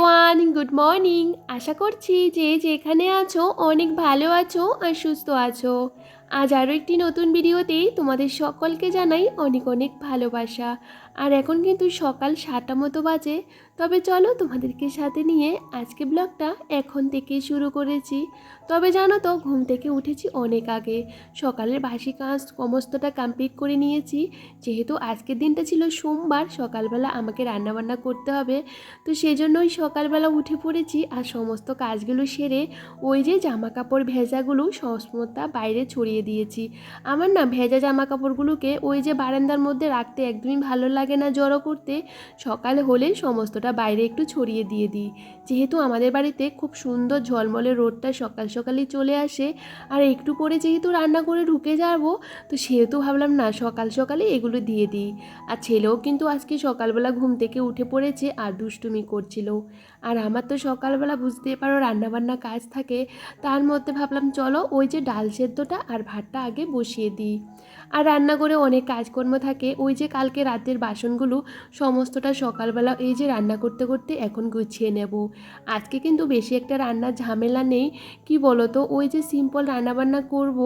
Everyone good morning আশা করছি যে যেখানে আছো, অনেক ভালো আছো আর সুস্থ আছো। আজ আরও একটি নতুন ভিডিওতেই তোমাদের সকলকে জানাই অনেক অনেক ভালোবাসা। আর এখন কিন্তু সকাল সাতটা মতো বাজে, তবে চলো তোমাদেরকে সাথে নিয়ে আজকে ব্লগটা এখন থেকে শুরু করেছি। তবে জানো তো, ঘুম থেকে উঠেছি অনেক আগে। সকালের বাসি কাজ সমস্তটা কমপ্লিট করে নিয়েছি। যেহেতু আজকের দিনটা ছিল সোমবার, সকালবেলা আমাকে রান্নাবান্না করতে হবে। তো সেই জন্যই সকালবেলা উঠে পড়েছি আর সমস্ত কাজগুলো সেরে ওই যে জামা কাপড় ভেজাগুলো সমস্তটা বাইরে ছড়িয়ে দিয়েছি। আমার না ভেজা জামা কাপড়গুলোকে ওই যে বারান্দার মধ্যে রাখতে একদমই ভালো লাগে না জড়ো করতে। সকাল হলে সমস্তটা বাইরে একটু ছড়িয়ে দিয়ে দিই। যেহেতু আমাদের বাড়িতে খুব সুন্দর ঝলমলে রোদটা সকাল সকালই চলে আসে আর একটু পরে যেহেতু রান্না করে ঢুকে যাব, তো সেহেতু ভাবলাম না সকাল সকালে এগুলো দিয়ে দিই। আর ছেলেও কিন্তু আজকে সকালবেলা ঘুম থেকে উঠে পড়েছে আর দুষ্টুমি করছিল। আর আমার তো সকালবেলা বুঝতেই পারো রান্নাবান্না কাজ থাকে, তার মধ্যে ভাবলাম চলো ওই যে ডাল সেদ্ধটা আর ভাতটা আগে বসিয়ে দিই। আর রান্না করে অনেক কাজকর্ম থাকে, ওই যে কালকে রাতের বাসনগুলো সমস্তটা সকালবেলা এই যে রান্না করতে করতে এখন গুছিয়ে নেব। আজকে কিন্তু বেশি একটা রান্নার ঝামেলা নেই, কি বলো তো ওই যে সিম্পল রান্নাবান্না করব,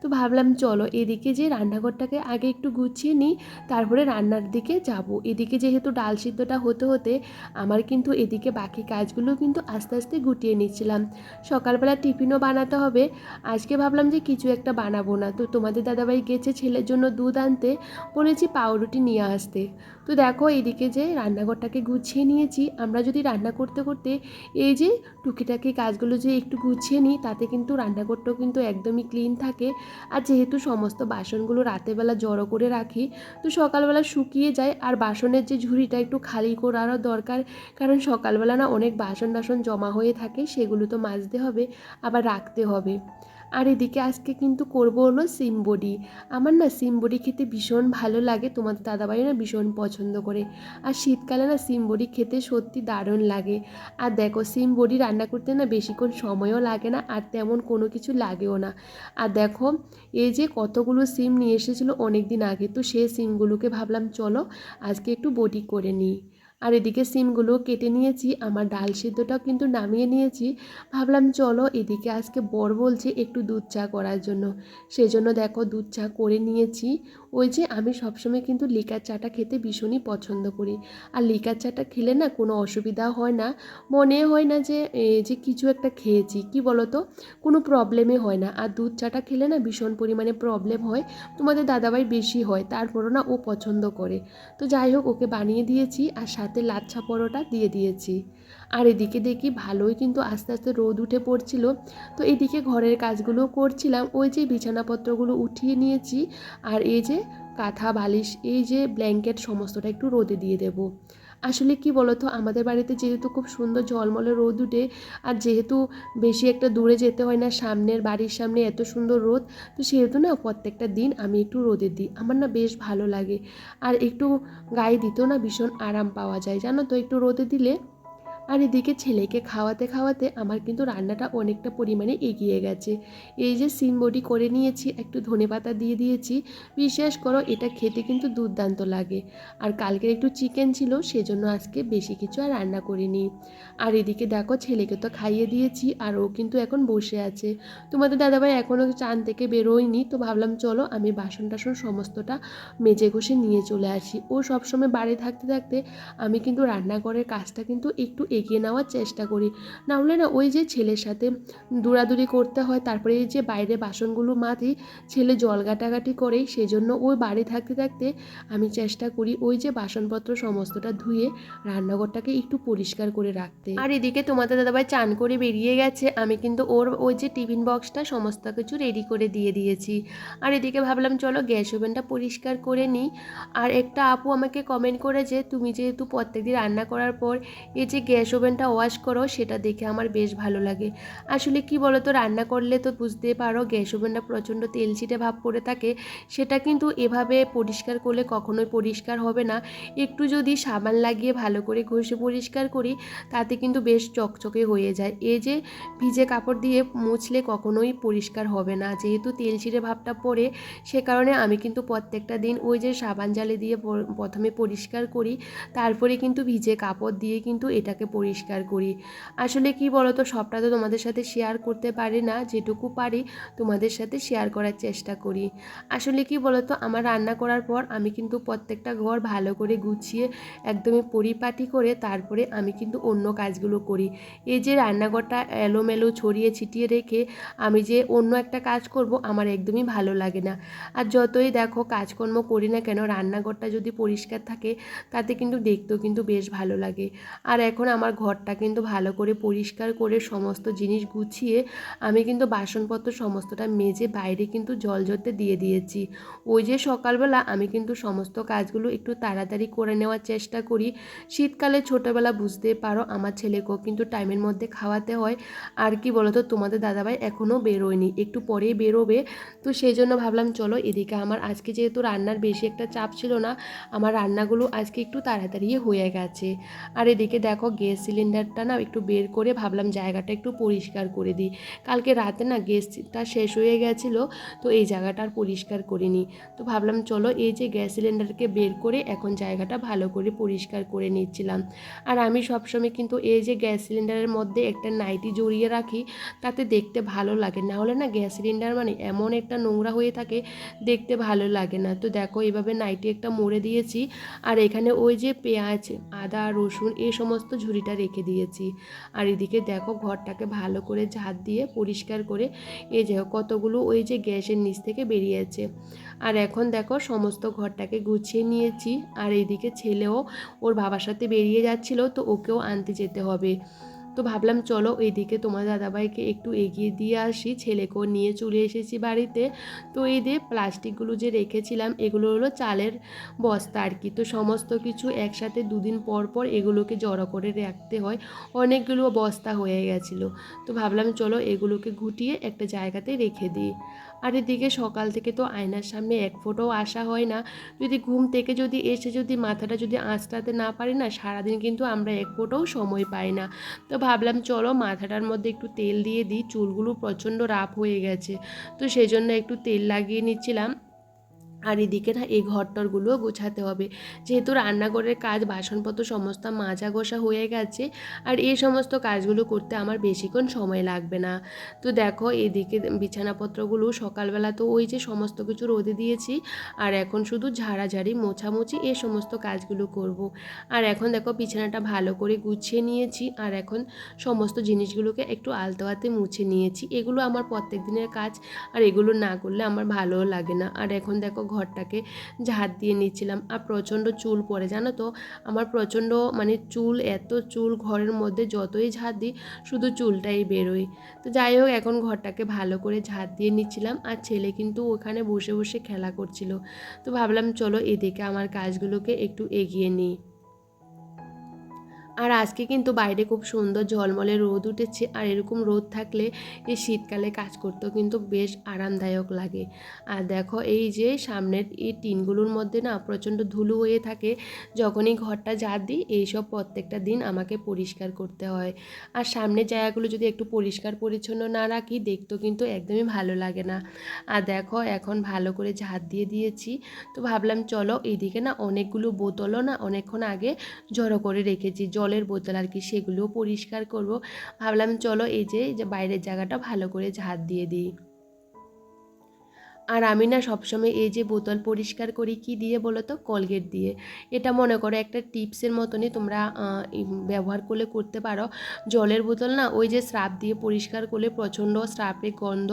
তো ভাবলাম চলো এদিকে যে রান্নাঘরটাকে আগে একটু গুছিয়ে নিই, তারপরে রান্নার দিকে যাব। এদিকে যেহেতু ডাল সিদ্ধটা হতে হতে আমার কিন্তু এদিকে বাকি কাজগুলো কিন্তু আস্তে আস্তে গুটিয়ে নিচ্ছিলাম। সকালবেলা টিফিনও বানাতে হবে। আজকে ভাবলাম যে কিছু একটা বানাবো না। তো তোমাদের দাদাভাই গেছে ছেলের জন্য দুধ আনতে। বলেছি পাউরুটি নিয়ে আসতে। তো দেখো এদিকে যে রান্নাঘরটাকে গুছিয়ে নিয়েছি। আমরা যদি রান্না করতে করতে এই যে টুকিটাকি কাজগুলো যে একটু গুছিয়ে নিই, তাতে কিন্তু রান্নাঘরটাও কিন্তু একদমই ক্লিন থাকে। আর যেহেতু সমস্ত বাসনগুলো রাতেরবেলা জড়ো করে রাখি, তো সকালবেলা শুকিয়ে যায়। আর বাসনের যে ঝুড়িটা একটু খালি করারও দরকার, কারণ সকালবেলা না অনেক বাসন টাসন জমা হয়ে থাকে, সেগুলো তো মাজতে হবে, আবার রাখতে হবে। আর এদিকে আজকে কিন্তু করব হলো সিম বড়ি। আমার না সিম বড়ি খেতে ভীষণ ভালো লাগে, তোমাদের দাদাবাড়ি না ভীষণ পছন্দ করে। আর শীতকালে না সিম বড়ি খেতে সত্যি দারুণ লাগে। আর দেখো, সিম বড়ি রান্না করতে না বেশিক্ষণ সময়ও লাগে না, আর তেমন কোনো কিছু লাগেও না। আর দেখো, এই যে কতগুলো সিম নিয়ে এসেছিল অনেক দিন আগে, তো সেই সিমগুলোকে ভাবলাম চলো আজকে একটু বড়ি করে নিই। আর এদিকে সিমগুলো কেটে নিয়েছি, আমার ডাল সিদ্ধটাও কিন্তু নামিয়ে নিয়েছি। ভাবলাম চলো এদিকে আজকে বর বলছে একটু দুধ চা করার জন্য। সেজন্য দেখো দুধ চা করে নিয়েছি। ওই যে আমি সবসময় কিন্তু লিকার চাটা খেতে ভীষণই পছন্দ করি। আর লিকার চাটা খেলে না কোনো অসুবিধা হয় না। মনে হয় না যে যে কিছু একটা খেয়েছি, কি বলো তো কোনো প্রবলেমই হয় না। আর দুধ চাটা খেলে না ভীষণ পরিমাণে প্রবলেম হয়। তোমাদের দাদাভাই বেশি হয়, তারপরও না ও পছন্দ করে। তো যাই হোক, ওকে বানিয়ে দিয়েছি আর সাথে লাচ্ছা পরোটা দিয়ে দিয়েছি। আর এদিকে দেখি ভালোই কিন্তু আস্তে আস্তে রোদ উঠে পড়ছিল। তো এদিকে ঘরের কাজগুলো করছিলাম। ওই যে বিছানাপত্রগুলো উঠিয়ে নিয়েছি। আর এই যে কাঁথা, বালিশ, এই যে ব্ল্যাঙ্কেট, সমস্তটা একটু রোদে দিয়ে দেব। আসলে কি বলতো? আমাদের বাড়িতে যেহেতু খুব সুন্দর ঝলমলে রোদ উঠে, আর যেহেতু বেশি একটা দূরে যেতে হয় না, সামনের বাড়ির সামনে এত সুন্দর রোদ, তো সেহেতু না প্রত্যেকটা দিন আমি একটু রোদে দিই। আমার না বেশ ভালো লাগে। আর একটু গায়ে দিতেও না ভীষণ আরাম পাওয়া যায়। জানো তো, একটু রোদে দিলে আর এদিকে ছেলেকে খাওয়াতে খাওয়াতে আমার কিন্তু রান্নাটা অনেকটা পরিমাণে এগিয়ে গেছে। এই যে সিম বডি করে নিয়েছি, একটু ধনেপাতা দিয়ে দিয়েছি, বিশ্বাস করো এটা খেতে কিন্তু দুর্দান্ত লাগে। আর কালকের একটু চিকেন ছিল, সেজন্য আজকে বেশি কিছু আর রান্না করিনি। আর এদিকে দেখো ছেলেকে তো খাইয়ে দিয়েছি, আর ও কিন্তু এখন বসে আছে। তোমাদের দাদাভাই এখনও চান থেকে বেরোয়নি, তো ভাবলাম চলো আমি বাসন টাসন সমস্তটা মেজে ঘষে নিয়ে চলে আসি। ও সবসময় বাড়ি থাকতে থাকতে আমি কিন্তু রান্নাঘরের কাজটা কিন্তু একটু এগিয়ে নেওয়ার চেষ্টা করি। না হলে না ওই যে ছেলের সাথে দৌড়াদৌড়ি করতে হয়, তারপরে যে বাইরে বাসনগুলো মাতি ছেলে জল ঘাটাঘাটি করে সেই জন্য ওই বাড়ি থাকতে থাকতে আমি চেষ্টা করি ওই যে বাসনপত্র সমস্তটা ধুয়ে রান্নাঘরটাকে একটু পরিষ্কার করে রাখতে। আর এদিকে তোমাদের দাদাভাই চান করে বেরিয়ে গেছে, আমি কিন্তু ওর ওই যে টিফিন বক্সটা সমস্ত কিছু রেডি করে দিয়ে দিয়েছি। আর এদিকে ভাবলাম, চলো গ্যাস ওভেনটা পরিষ্কার করে নিই। আর একটা আপু আমাকে কমেন্ট করে যে তুমি যেহেতু প্রত্যেকদিন রান্না করার পর এই যে গ্যাস ওভেনটা ওয়াশ করো, সেটা দেখে আমার বেশ ভালো লাগে। আসলে কি বলো তো রান্না করলে তো বুঝতে পারো গ্যাস ওভেনটা প্রচণ্ড তেল ছিটে ভাব পড়ে থাকে, সেটা কিন্তু এভাবে পরিষ্কার করলে কখনোই পরিষ্কার হবে না। একটু যদি সাবান লাগিয়ে ভালো করে ঘষে পরিষ্কার করি, তাতে কিন্তু বেশ চকচকে হয়ে যায়। এই যে ভিজে কাপড় দিয়ে মুছলে কখনোই পরিষ্কার হবে না। যেহেতু তেল ছিঁড়ে ভাবটা পড়ে, সে কারণে আমি কিন্তু প্রত্যেকটা দিন ওই যে সাবান জালে দিয়ে প্রথমে পরিষ্কার করি, তারপরে কিন্তু ভিজে কাপড় দিয়ে কিন্তু এটাকে পরিষ্কার করি। আসলে কি বলো তো সবটা তো তোমাদের সাথে শেয়ার করতে পারি না, যেটুকু পারি তোমাদের সাথে শেয়ার করার চেষ্টা করি। আসলে কি বলো তো আমার রান্না করার পর আমি কিন্তু প্রত্যেকটা ঘর ভালো করে গুছিয়ে একদমই পরিপাটি করে তারপরে আমি কিন্তু অন্য কাজগুলো করি। এই যে রান্নাঘরটা এলোমেলো ছড়িয়ে ছিটিয়ে রেখে আমি যে অন্য একটা কাজ করব, আমার একদমই ভালো লাগে না। আর যতই দেখো কাজকর্ম করি না কেন, রান্নাঘরটা যদি পরিষ্কার থাকে, তাতে কিন্তু দেখতেও কিন্তু বেশ ভালো লাগে। আর এখন আমার ঘরটা কিন্তু ভালো করে পরিষ্কার করে সমস্ত জিনিস গুছিয়ে আমি কিন্তু বাসনপত্র সমস্তটা মেজে বাইরে কিন্তু জল ঝরতে দিয়ে দিয়েছি। ওই যে সকালবেলা আমি কিন্তু সমস্ত কাজগুলো একটু তাড়াতাড়ি করে নেওয়ার চেষ্টা করি। শীতকালে ছোটোবেলা বুঝতে পারো আমার ছেলেকেও কিন্তু টাইমের মধ্যে খাওয়াতে হয়। আর কি বলতো, তোমাদের দাদাভাই এখনও বেরোয়নি, একটু পরেই বেরোবে। তো সেই জন্য ভাবলাম, চলো এদিকে আমার আজকে যেহেতু রান্নার বেশি একটা চাপ ছিল না, আমার রান্নাগুলো আজকে একটু তাড়াতাড়ি হয়ে গেছে। আর এদিকে দেখো গ্যাস সিলিন্ডারটা না একটু বের করে ভাবলাম জায়গাটা একটু পরিষ্কার করে দিই। কালকে রাতে না গ্যাসটা শেষ হয়ে গেছিল, তো এই জায়গাটা আর পরিষ্কার করিনি। তো ভাবলাম চলো এই যে গ্যাস সিলিন্ডারকে বের করে এখন জায়গাটা ভালো করে পরিষ্কার করে নিচ্ছিলাম। আর আমি সবসময় কিন্তু এই যে গ্যাস সিলিন্ডারের মধ্যে একটা নাইটি জড়িয়ে রাখি, তাতে দেখতে ভালো লাগে। না হলে না গ্যাস সিলিন্ডার মানে এমন একটা নোংরা হয়ে থাকে, দেখতে ভালো লাগে না। তো দেখো এভাবে নাইটি একটা মুড়ে দিয়েছি, আর এখানে ওই যে পেঁয়াজ, আদা, রসুন এই সমস্ত ঝুড়িটা রেখে দিয়েছি। আর এদিকে দেখো ঘরটাকে ভালো করে ঝাঁট দিয়ে পরিষ্কার করে এই যে কতগুলো ওই যে গ্যাসের নিচ থেকে বেরিয়েছে। আর এখন দেখো সমস্ত ঘরটাকে গুছিয়ে নিয়েছি। আর এইদিকে ছেলেও ওর বাবার সাথে বেরিয়ে যাচ্ছিল তো ওকেও আনতে যেতে হবে। তো ভাবলাম চলো এইদিকে তোমার দাদাভাইকে একটু এগিয়ে দিয়ে আসি। ছেলেকেও নিয়ে চলে এসেছি বাড়িতে। তো এই দিয়ে প্লাস্টিকগুলো যে রেখেছিলাম, এগুলো হলো চালের বস্তা আর কি। তো সমস্ত কিছু একসাথে দুদিন পর পর এগুলোকে জড়ো করে রাখতে হয়। অনেকগুলো বস্তা হয়ে গেছিল। তো ভাবলাম চলো এগুলোকে গুটিয়ে একটা জায়গাতে রেখে দিই। আর এদিকে সকাল থেকে তো আয়নার সামনে এক ফোটাও আসা হয় না। যদি ঘুম থেকে যদি এসে যদি মাথাটা যদি আঁচড়াতে না পারি না, সারাদিন কিন্তু আমরা এক ফোটাও সময় পাই না। তো ভাবলাম চলো মাথাটার মধ্যে একটু তেল দিয়ে দিই, চুলগুলো প্রচণ্ড রাফ হয়ে গেছে। তো সেই জন্য একটু তেল লাগিয়ে নিচ্ছিলাম। আর এদিকে না এই ঘরটরগুলোও গোছাতে হবে। যেহেতু রান্নাঘরের কাজ, বাসনপত্র সমস্ত মাজা ঘষা হয়ে গেছে, আর এই সমস্ত কাজগুলো করতে আমার বেশিক্ষণ সময় লাগবে না। তো দেখো এদিকে বিছানাপত্রগুলো সকালবেলা তো ওই যে সমস্ত কিছু রোদে দিয়েছি, আর এখন শুধু ঝাড়াঝাড়ি, মোছামুছি এই সমস্ত কাজগুলো করব। আর এখন দেখো বিছানাটা ভালো করে গুছিয়ে নিয়েছি, আর এখন সমস্ত জিনিসগুলোকে একটু আলতো হাতে মুছে নিয়েছি। এগুলো আমার প্রত্যেক দিনের কাজ, আর এগুলো না করলে আমার ভালোও লাগে না। আর এখন দেখো ঘরটাকে ঝাড় দিয়ে নিচ্ছিলাম। আর প্রচণ্ড চুল পড়ে, জানো তো? আমার প্রচণ্ড মানে চুল, এত চুল ঘরের মধ্যে যতই ঝাড় দিই, শুধু চুলটাই বেরোয়। তো যাই হোক, এখন ঘরটাকে ভালো করে ঝাড় দিয়ে নিচ্ছিলাম। আর ছেলে কিন্তু ওখানে বসে বসে খেলা করছিল। তো ভাবলাম, চলো এদিকে আমার কাজগুলোকে একটু এগিয়ে নিই। আর আজকে কিন্তু বাইরে খুব সুন্দর ঝলমলে রোদ উঠেছে আর এরকম রোদ থাকলে এই শীতকালে কাজ করতেও কিন্তু বেশ আরামদায়ক লাগে। আর দেখো এই যে সামনের এই টিনগুলোর মধ্যে না প্রচণ্ড ধুলো হয়ে থাকে, যখনই ঘরটা ঝাড় দিই এইসব প্রত্যেকটা দিন আমাকে পরিষ্কার করতে হয়। আর সামনের জায়গাগুলো যদি একটু পরিষ্কার পরিচ্ছন্ন না রাখি দেখতেও কিন্তু একদমই ভালো লাগে না। আর দেখো এখন ভালো করে ঝাড় দিয়ে দিয়েছি, তো ভাবলাম চলো এইদিকে না অনেকগুলো বোতলও না অনেকক্ষণ আগে জড়ো করে রেখেছি। জলের বোতল আর কি সেগুলো পরিষ্কার করব। ভাবলাম চলো এই যে বাইরের জায়গাটা ভালো করে ঝাঁট দিয়ে দিই। আর আমি না সবসময় এই যে বোতল পরিষ্কার করি, কি দিয়ে বলো তো কলগেট দিয়ে। এটা মনে করো একটা টিপসের মতনই তোমরা ব্যবহার করলে করতে পারো। জলের বোতল না, ওই যে স্রাপ দিয়ে পরিষ্কার করলে প্রচণ্ড স্রাপে গন্ধ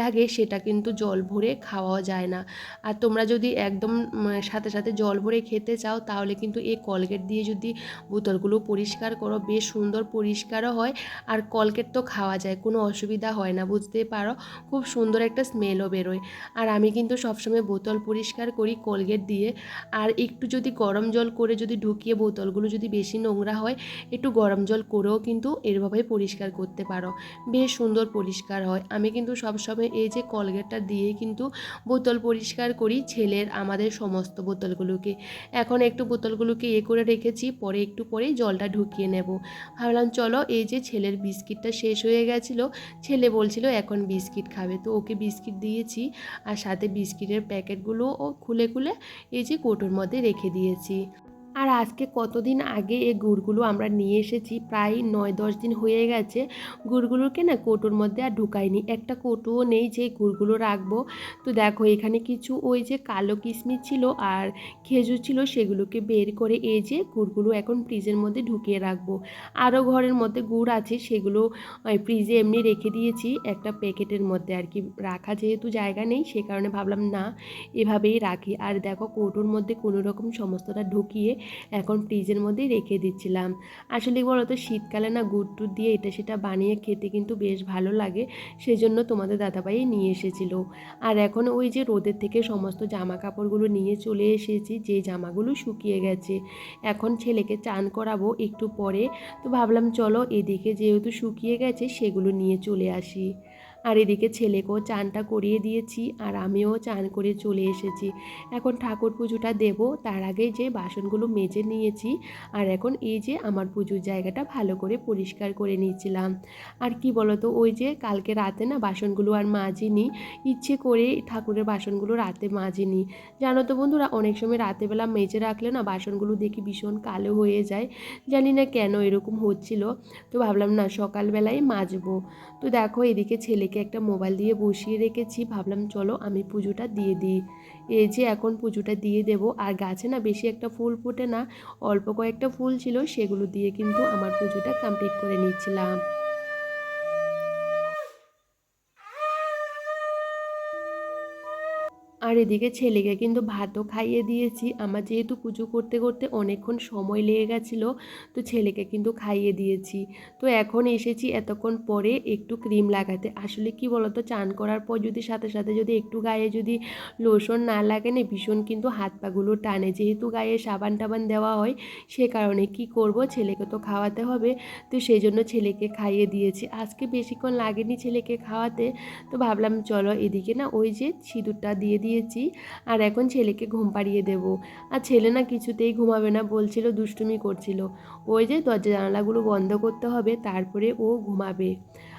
লাগে, সেটা কিন্তু জল ভরে খাওয়াও যায় না। আর তোমরা যদি একদম সাথে সাথে জল ভরে খেতে চাও, তাহলে কিন্তু এই কলগেট দিয়ে যদি বোতলগুলো পরিষ্কার করো, বেশ সুন্দর পরিষ্কারও হয়। আর কলগেট তো খাওয়া যায়, কোনো অসুবিধা হয় না বুঝতে পারো? খুব সুন্দর একটা স্মেলও বেরোয়। আর আমি কিন্তু সবসময় বোতল পরিষ্কার করি কোলগেট দিয়ে। আর একটু যদি গরম জল করে যদি ঢুকিয়ে বোতলগুলো যদি বেশি নোংরা হয়, একটু গরম জল করেও কিন্তু এরভাবে পরিষ্কার করতে পারো। বেশ সুন্দর পরিষ্কার হয়। আমি কিন্তু সবসময় এই যে কলগেটটা দিয়ে কিন্তু বোতল পরিষ্কার করি ছেলের আমাদের সমস্ত বোতলগুলোকে। এখন একটু বোতলগুলোকে এ করে রেখেছি, পরে একটু পরেই জলটা ঢুকিয়ে নেব। ভাবলাম চলো এই যে ছেলের বিস্কিটটা শেষ হয়ে গেছিল, ছেলে বলছিল এখন বিস্কিট খাবে। তো ওকে বিস্কিট দিয়েছি। আর সাথে বিস্কিটের প্যাকেটগুলোও খুলে খুলে এই যে কোটোর মধ্যে রেখে দিয়েছি। আর আজকে কতদিন আগে এই গুড়গুলো আমরা নিয়ে এসেছি? প্রায় নয়, দশ দিন হয়ে গেছে। গুড়গুলোকে না কৌটোর মধ্যে আর ঢুকাইনি। একটা কৌটোও নেই যে গুড়গুলো রাখব। তো দেখো, এখানে কিছু ওই যে কালো কিশমিশ ছিল আর খেজুর ছিল, সেগুলোকে বের করে এই যে গুড়গুলো এখন ফ্রিজের মধ্যে ঢুকিয়ে রাখব। আরও ঘরের মধ্যে গুড় আছে, সেগুলো ফ্রিজে এমনি রেখে দিয়েছি। একটা প্যাকেটের মধ্যে আর কি রাখা যেহেতু জায়গা নেই, সে কারণে ভাবলাম না, এভাবেই রাখি। আর দেখো, কৌটোর মধ্যে কোনো রকম সমস্তটা ঢুকিয়ে এখন ফ্রিজের মধ্যেই রেখে দিচ্ছিলাম। আসলে বলো তো শীতকালে না গুড় টুর দিয়ে এটা সেটা বানিয়ে খেতে কিন্তু বেশ ভালো লাগে সেই জন্য তোমাদের দাদাভাই নিয়ে এসেছিল। আর এখন ওই যে রোদের থেকে সমস্ত জামা কাপড়গুলো নিয়ে চলে এসেছি, যে জামাগুলো শুকিয়ে গেছে। এখন ছেলেকে চান করাবো একটু পরে, তো ভাবলাম চলো এদিকে যেহেতু শুকিয়ে গেছে সেগুলো নিয়ে চলে আসি। আর এদিকে ছেলেকেও চানটা করিয়ে দিয়েছি আর আমিও চান করে চলে এসেছি। এখন ঠাকুর পুজোটা দেব, তার আগে যে বাসনগুলো মেজে নিয়েছি আর এখন এই যে আমার পুজোর জায়গাটা ভালো করে পরিষ্কার করে নিয়েছিলাম। আর কি বলতো, ওই যে কালকে রাতে না বাসনগুলো আর মাজিনি, ইচ্ছে করে ঠাকুরের বাসনগুলো রাতে মাজিনি। জানো তো বন্ধুরা, অনেক সময় রাতেবেলা মেজে রাখলে না বাসনগুলো দেখি ভীষণ কালো হয়ে যায়, জানি না কেন এরকম হচ্ছিল। তো ভাবলাম না সকালবেলায় মাজবো। তো দেখো এদিকে ছেলেকে একটা মোবাইল দিয়ে বসিয়ে রেখেছি। ভাবলাম, চলো, আমি পুজোটা দিয়ে দিই। এই যে এখন পুজোটা দিয়ে দেব। আর গাছে না বেশি একটা ফুল ফোটে না, অল্প কয়েকটা ফুল ছিল, সেগুলো দিয়ে কিন্তু আমার পুজোটা কমপ্লিট করে নিচ্ছিলাম। আর এদিকে ছেলেকে কিন্তু ভাতও খাইয়ে দিয়েছি। আমার যেহেতু পুজো করতে করতে অনেকক্ষণ সময় লেগে গেছিল, তো ছেলেকে কিন্তু খাইয়ে দিয়েছি। তো এখন এসেছি এতক্ষণ পরে একটু ক্রিম লাগাতে। আসলে কি বলতো, চান করার পর যদি সাথে সাথে যদি একটু গায়ে যদি লোশন না লাগে না, ভীষণ কিন্তু হাত পাগুলো টানে। যেহেতু গায়ে সাবান টাবান দেওয়া হয়, সে কারণে কি করব, ছেলেকে তো খাওয়াতে হবে। তো সেই জন্য ছেলেকে খাইয়ে দিয়েছি। আজকে বেশিক্ষণ লাগেনি ছেলেকে খাওয়াতে। তো ভাবলাম, চলো এদিকে না ওই যে সিঁদুরটা দিয়ে দিয়ে দিয়েছি আর এখন ছেলেকে ঘুম পাড়িয়ে দেবো। আর ছেলে না কিছুতেই ঘুমাবে না বলছিল, দুষ্টুমি করছিল। ওই যে দরজা জানালাগুলো বন্ধ করতে হবে, তারপরে ও ঘুমাবে।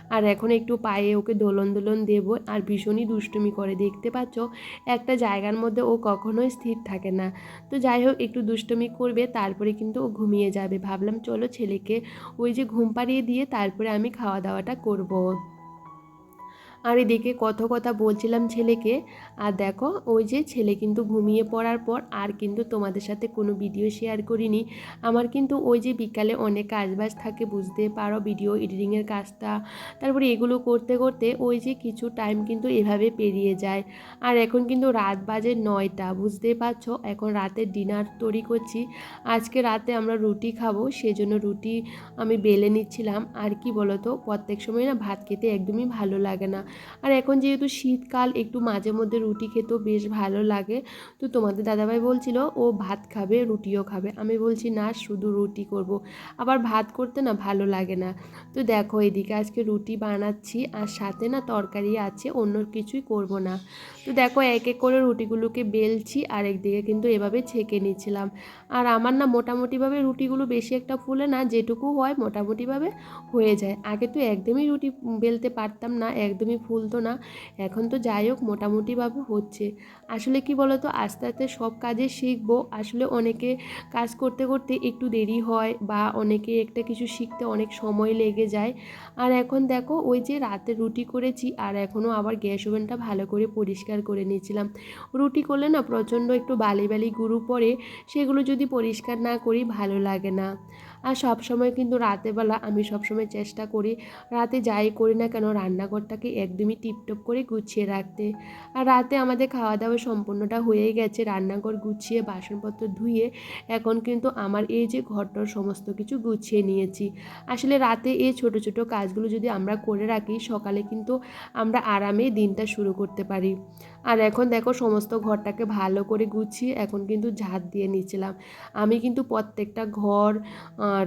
আর এখন একটু পায়ে ওকে দোলন দোলন দেব, আর ভীষণই দুষ্টুমি করে। দেখতে পাচ্ছ, একটা জায়গার মধ্যে ও কখনোই স্থির থাকে না। তো যাই হোক, একটু দুষ্টুমি করবে, তারপরে কিন্তু ও ঘুমিয়ে যাবে। ভাবলাম, চলো ছেলেকে ওই যে ঘুম পাড়িয়ে দিয়ে তারপরে আমি খাওয়া দাওয়াটা করব। আর এদিকে কত কথা বলছিলাম ছেলেকে, আর দেখো ওই যে ছেলে কিন্তু ঘুমিয়ে পড়ার পর আর কিন্তু তোমাদের সাথে কোনো ভিডিও শেয়ার করিনি। আমার কিন্তু ওই যে বিকালে অনেক কাজবাজ থাকে, বুঝতে পারো ভিডিও এডিটিংয়ের কাজটা। তারপরে এগুলো করতে করতে ওই যে কিছু টাইম কিন্তু এভাবে পেরিয়ে যায়। আর এখন কিন্তু রাত বাজে নয়টা, বুঝতে পারছ? এখন রাতের ডিনার তৈরি করছি। আজকে রাতে আমরা রুটি খাব, সেজন্য রুটি আমি বেলে নিচ্ছিলাম। আর কি বলতো, প্রত্যেক সময় না ভাত খেতে একদমই ভালো লাগে না। আর এখন যেহেতু শীতকাল, একটু মাঝে মধ্যে রুটি খেতেও বেশ ভালো লাগে। তো তোমাদের দাদাভাই বলছিল, ও ভাত খাবে, রুটিও খাবে। আমি বলছি, না, শুধু রুটি করব। আবার ভাত করতে না ভালো লাগে না। তো দেখো, এদিকে আজকে রুটি বানাচ্ছি, আর সাথে না তরকারি আছে, অন্য কিছুই করব না। তো দেখো, এক এক করে রুটিগুলোকে বেলছি, আর একদিকে কিন্তু এভাবে ছেঁকে নিচ্ছিলাম। আর আমার না মোটামুটিভাবে রুটিগুলো বেশি একটা ফুলে না, যেটুকু হয় মোটামুটিভাবে হয়ে যায়। আগে তো একদমই রুটি বেলতে পারতাম না, একদমই ফুলতো না। এখন তো যাই হোক মোটামুটিভাবে হচ্ছে। আসলে কি বলতো, আস্তে আস্তে সব কাজে শিখব। আসলে অনেকে কাজ করতে করতে একটু দেরি হয় বা অনেকে একটা কিছু শিখতে অনেক সময় লেগে যায়। আর এখন দেখো, ওই যে রাতে রুটি করেছি আর এখনও আবার গ্যাস ওভেনটা ভালো করে পরিষ্কার করে নিয়েছিলাম। রুটি করলে না প্রচণ্ড একটু বালি বালি গুঁড়ো পড়ে, সেগুলো যদি পরিষ্কার না করি ভালো লাগে না। আর সব সময় কিন্তু রাতেবেলা আমি সবসময় চেষ্টা করি, রাতে যাই করি না কেন, রান্নাঘরটাকে একদমই টিপটপ করে গুছিয়ে রাখতে। আর রাতে আমাদের খাওয়া দাওয়া সম্পূর্ণটা হয়ে গেছে। রান্নাঘর গুছিয়ে, বাসনপত্র ধুয়ে এখন কিন্তু আমার এই যে ঘরটার সমস্ত কিছু গুছিয়ে নিয়েছি। আসলে রাতে এই ছোট ছোট কাজগুলো যদি আমরা করে রাখি, সকালে কিন্তু আমরা আরামে দিনটা শুরু করতে পারি। আর এখন দেখো সমস্ত ঘরটাকে ভালো করে গুছিয়ে এখন কিন্তু ঝাঁট দিয়ে নিয়েছিলাম আমি কিন্তু প্রত্যেকটা ঘর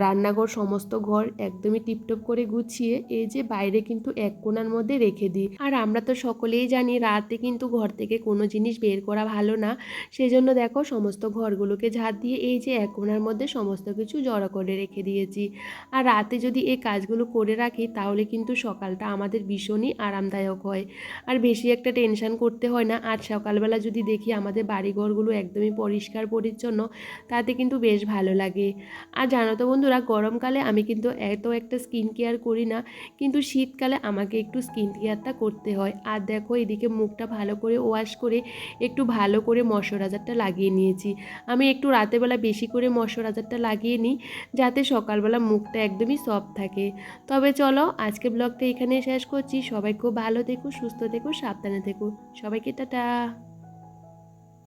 রান্নাঘর, সমস্ত ঘর একদমই টিপটপ করে গুছিয়ে এই যে বাইরে কিন্তু এক কোণার মধ্যে রেখে দিই আর আমরা তো সকলেই জানি রাতে কিন্তু ঘর থেকে কোনো জিনিস বের করা ভালো না। সেজন্য দেখো সমস্ত ঘরগুলোকে ঝাঁট দিয়ে এই যে এক মধ্যে সমস্ত কিছু জড়ো করে রেখে দিয়েছি। আর রাতে যদি এই কাজগুলো করে রাখি তাহলে কিন্তু সকালটা আমাদের ভীষণই আরামদায়ক হয়। আর বেশি একটা টেনশান করতে হয় না। আর সকালবেলা যদি দেখি আমাদের বাড়িঘরগুলো একদমই পরিষ্কার, পরিচ্ছন্ন, তাতে কিন্তু বেশ ভালো লাগে। আর জানো তো বন্ধুরা, গরমকালে আমি কিন্তু এত একটা স্কিন কেয়ার করি না। কিন্তু শীতকালে আমাকে একটু স্কিন কেয়ারটা করতে হয়। আর দেখো এদিকে মুখটা ভালো করে ওয়াশ করে একটু ভালো করে মশরাজারটা লাগিয়ে নিয়েছি। আমি একটু রাতেরবেলা বেশি করে ময়শ্চারাইজারটা লাগিয়ে নিই যাতে সকালবেলা মুখটা একদমই সফট থাকে। তবে চলো আজকে ব্লগটা এখানে শেষ করছি। সবাই খুব ভালো থেকো, সুস্থ থেকো, সাবধানে থেকো। সবাইকে টাটা।